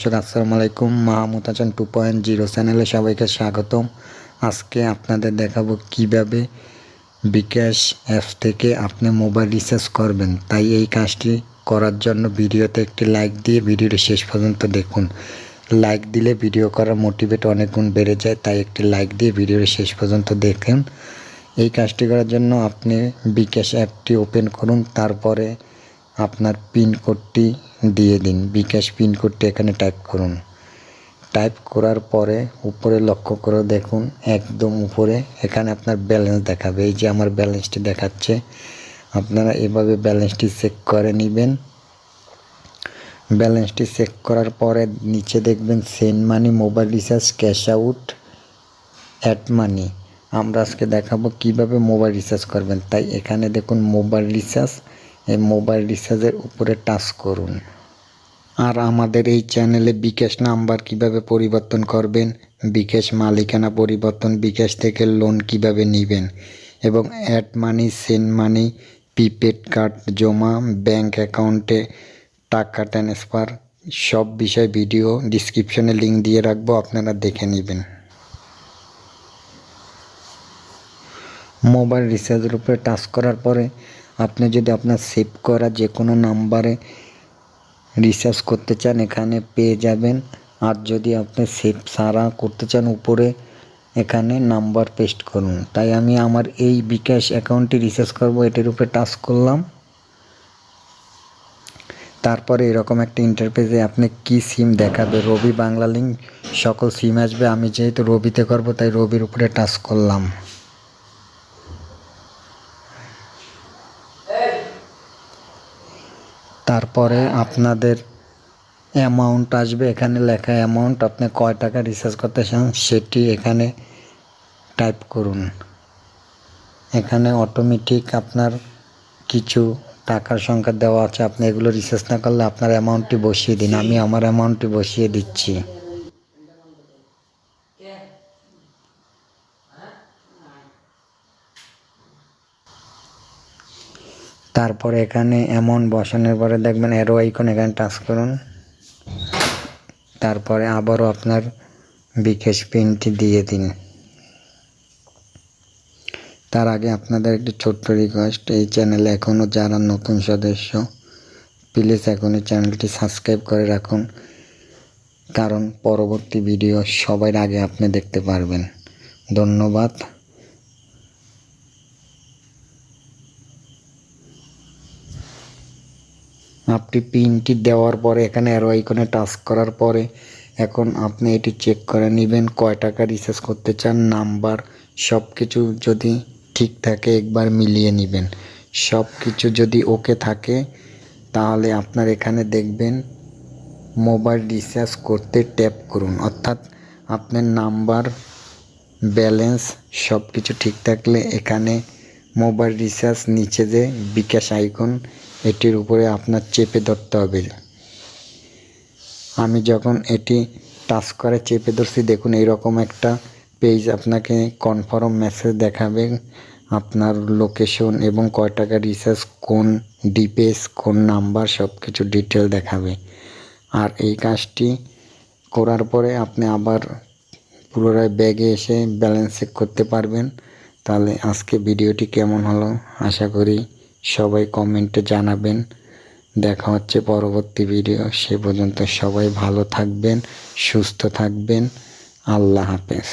আসসালামু আলাইকুম। Mahmud Hasan two point zero চ্যানেলে সবাইকে স্বাগতম। আজকে আপনাদের দেখাবো কীভাবে বিকাশ অ্যাপ থেকে আপনি মোবাইল রিচার্জ করবেন। তাই এই কাজটি করার জন্য ভিডিওতে একটি লাইক দিয়ে ভিডিওটি শেষ পর্যন্ত দেখুন। লাইক দিলে ভিডিও করার মোটিভেট অনেক গুণ বেড়ে যায়, তাই একটি লাইক দিয়ে ভিডিওটি শেষ পর্যন্ত দেখুন। এই কাজটি করার জন্য আপনি বিকাশ অ্যাপটি ওপেন করুন। তারপরে আপনার পিন কোডটি দিয়ে দিন। বিকাশ পিন কোডটি এখানে টাইপ করুন। টাইপ করার পরে উপরে লক্ষ্য করে দেখুন, একদম উপরে এখানে আপনার ব্যালেন্স দেখাবে। এই যে আমার ব্যালেন্সটি দেখাচ্ছে, আপনারা এভাবে ব্যালেন্সটি চেক করে নেবেন। ব্যালেন্সটি চেক করার পরে নিচে দেখবেন send money mobile recharge cash out add money আমরা আজকে দেখাবো কীভাবে মোবাইল রিচার্জ করবেন। তাই এখানে দেখুন মোবাইল রিচার্জ এই মোবাইল রিচার্জের উপরে টাচ করুন। আর আমাদের এই চ্যানেলে বিকাশ নাম্বার কীভাবে পরিবর্তন করবেন, বিকাশ মালিকানা পরিবর্তন, বিকাশ থেকে লোন কীভাবে নেবেন এবং add money send money prepaid card জমা ব্যাংক অ্যাকাউন্টে টাকা ট্রান্সফার সব বিষয় ভিডিও ডিসক্রিপশনে লিঙ্ক দিয়ে রাখব, আপনারা দেখে নেবেন। মোবাইল রিচার্জের উপরে টাচ করার পরে আপনি যদি আপনার সেভ করা যে কোনো নাম্বারে রিচার্জ করতে চান, এখানে পেয়ে যাবেন। আর যদি আপনি সেভ সারা করতে চান, উপরে এখানে নাম্বার পেস্ট করুন। তাই আমি আমার এই বিকাশ অ্যাকাউন্টটি রিচার্জ করব, এটির উপরে টাচ করলাম। তারপরে এরকম একটা ইন্টারফেসে আপনি কি সিম দেখাবে, রবি বাংলা লিঙ্ক সকল সিম আসবে। আমি যেহেতু রবিতে করব, তাই রবির উপরে টাচ করলাম। তারপরে আপনাদের অ্যামাউন্ট আসবে, এখানে লেখা অ্যামাউন্ট আপনি কয় টাকা রিচার্জ করতে চান সেটি এখানে টাইপ করুন। এখানে অটোমেটিক আপনার কিছু টাকার সংখ্যা দেওয়া আছে, আপনি এগুলো রিচার্জ না করলে আপনার অ্যামাউন্টটি বসিয়ে দিন। আমি আমার অ্যামাউন্টটি বসিয়ে দিচ্ছি। তারপরে এখানে এমন বসানোর পরে দেখবেন অ্যারো আইকন এখানে টাচ করুন। তারপরে আবারও আপনার বিকাশ পিনটি দিয়ে দিন। তার আগে আপনাদের একটি ছোট্ট রিকোয়েস্ট এই চ্যানেলে এখনও যারা নতুন সদস্য প্লিজ এখনই চ্যানেলটি সাবস্ক্রাইব করে রাখুন। কারণ পরবর্তী ভিডিও সবার আগে আপনি দেখতে পারবেন। ধন্যবাদ। আপনি পিনটি দেওয়ার পরে এখানে অ্যারো আইকনে টাচ করার পরে এখন আপনি এটি চেক করে নেবেন কয় টাকা রিচার্জ করতে চান নাম্বার সব কিছু যদি ঠিক থাকে একবার মিলিয়ে নেবেন। সব কিছু যদি ওকে থাকে, তাহলে আপনার এখানে দেখবেন মোবাইল রিচার্জ করতে ট্যাপ করুন। অর্থাৎ আপনার নাম্বার ব্যালেন্স সব কিছু ঠিক থাকলে এখানে মোবাইল রিচার্জ নিচে যে বিকাশ আইকন এটির উপরে আপনার চেপে ধরতে হবে। আমি যখন এটি টাচ করে চেপে ধরছি, দেখুন এইরকম একটা পেজ আপনাকে কনফার্ম মেসেজ দেখাবে আপনার লোকেশন এবং কয় টাকা রিচার্জ কোন ডিপেস কোন নাম্বার সব কিছু ডিটেল দেখাবে। আর এই কাজটি করার পরে আপনি আবার পুনরায় ব্যাগে এসে ব্যালেন্স চেক করতে পারবেন। তাহলে আজকে ভিডিওটি কেমন হলো, আশা করি সবাই কমেন্টে জানাবেন। দেখা হচ্ছে পরবর্তী ভিডিও সে পর্যন্ত সবাই ভালো থাকবেন, সুস্থ থাকবেন। আল্লাহ হাফেজ।